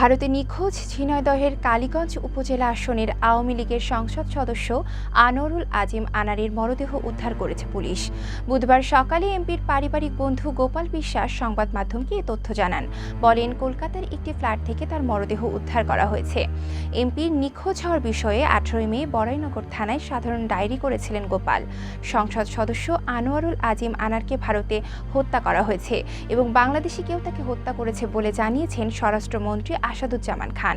ভারতে নিখোঁজ ঝিনাইদহের কালীগঞ্জ উপজেলা আসনের আওয়ামী লীগের সংসদ সদস্য আনোয়ারুল আজিম আনারের মরদেহ উদ্ধার করেছে পুলিশ। বুধবার সকালে এমপির পারিবারিক বন্ধু গোপাল বিশ্বাস সংবাদ মাধ্যমকে এ তথ্য জানান। বলেন, কলকাতার একটি ফ্ল্যাট থেকে তার মরদেহ উদ্ধার করা হয়েছে। এমপির নিখোঁজ হওয়ার বিষয়ে আঠারোই মে বড়াইনগর থানায় সাধারণ ডায়েরি করেছিলেন গোপাল। সংসদ সদস্য আনোয়ারুল আজিম আনারকে ভারতে হত্যা করা হয়েছে এবং বাংলাদেশি কেউ তাকে হত্যা করেছে বলে জানিয়েছেন স্বরাষ্ট্রমন্ত্রী আসাদুজ্জামান খান।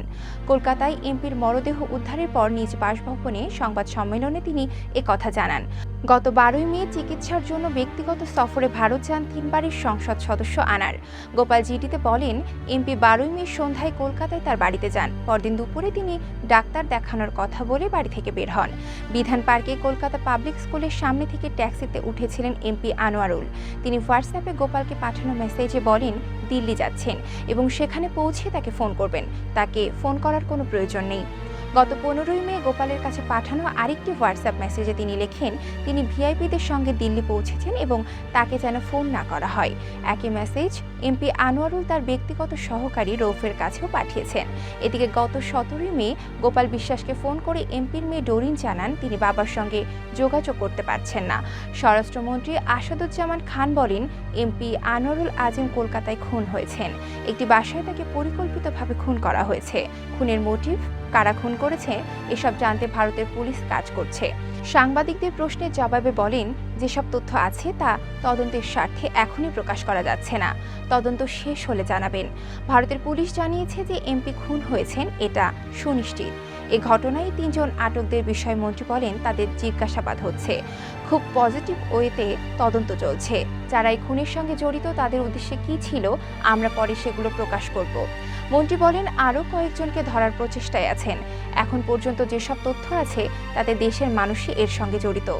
কলকাতায় এমপির মরদেহ উদ্ধারের পর নিজ বাসভবনে সংবাদ সম্মেলনে তিনি কথা জানান। গত বারোই মে চিকিৎসার জন্য ব্যক্তিগত সফরে ভারত যান তিনবারের সংসদ সদস্য আনার। গোপাল জিডিতে বলেন, এমপি বারোই মে সন্ধ্যায় কলকাতায় তার বাড়িতে যান। পরদিন দুপুরে তিনি ডাক্তার দেখানোর কথা বলে বাড়ি থেকে বের হন। বিধান পার্কে কলকাতা পাবলিক স্কুলের সামনে থেকে ট্যাক্সিতে উঠেছিলেন এমপি আনোয়ারুল। তিনি হোয়াটসঅ্যাপে গোপালকে পাঠানো মেসেজে বলেন দিল্লি যাচ্ছেন এবং সেখানে পৌঁছে তাকে ফোন করবেন। তাকে ফোন করার কোনো প্রয়োজন নেই। গত পনেরোই মে গোপালের কাছে পাঠানো আরেকটি হোয়াটসঅ্যাপ মেসেজে তিনি লেখেন, তিনি ভিআইপিদের সঙ্গে দিল্লি পৌঁছেছেন এবং তাকে যেন ফোন না করা হয়। একই মেসেজ এমপি আনোয়ারুল তার ব্যক্তিগত সহকারী রৌফের কাছেও পাঠিয়েছেন। এদিকে গত সতেরোই মে গোপাল বিশ্বাসকে ফোন করে এমপির মেয়ে ডোরিন জানান, তিনি বাবার সঙ্গে যোগাযোগ করতে পারছেন না। স্বরাষ্ট্রমন্ত্রী আসাদুজ্জামান খান বলেন এমপি আনোয়ারুল আজিম কলকাতায় খুন হয়েছেন। একটি বাসায় তাকে পরিকল্পিতভাবে খুন করা হয়েছে। খুনের মোটিভ, কারা খুন করেছে, এসব জানতে ভারতের পুলিশ কাজ করছে। সাংবাদিকদের প্রশ্নের জবাবে বলেন যেসব তথ্য আছে তা তদন্তের স্বার্থে এখনই প্রকাশ করা যাচ্ছে না। তদন্ত শেষ হলে জানাবেন। ভারতের পুলিশ জানিয়েছে যে এমপি খুন হয়েছেন, এটা সুনিশ্চিত। এ ঘটনায় তিনজন আটকদের বিষয়ে মন্ত্রী বলেন, তাদের জিজ্ঞাসাবাদ হচ্ছে। খুব পজিটিভ ওয়েতে তদন্ত চলছে। যারা এই খুনের সঙ্গে জড়িত, তাদের উদ্দেশ্যে কী ছিল, আমরা পরে সেগুলো প্রকাশ করব। মন্ত্রী বলেন, আরও কয়েকজনকে ধরার প্রচেষ্টায় আছেন। এখন পর্যন্ত যেসব তথ্য আছে, তাতে দেশের মানুষই এর সঙ্গে জড়িত।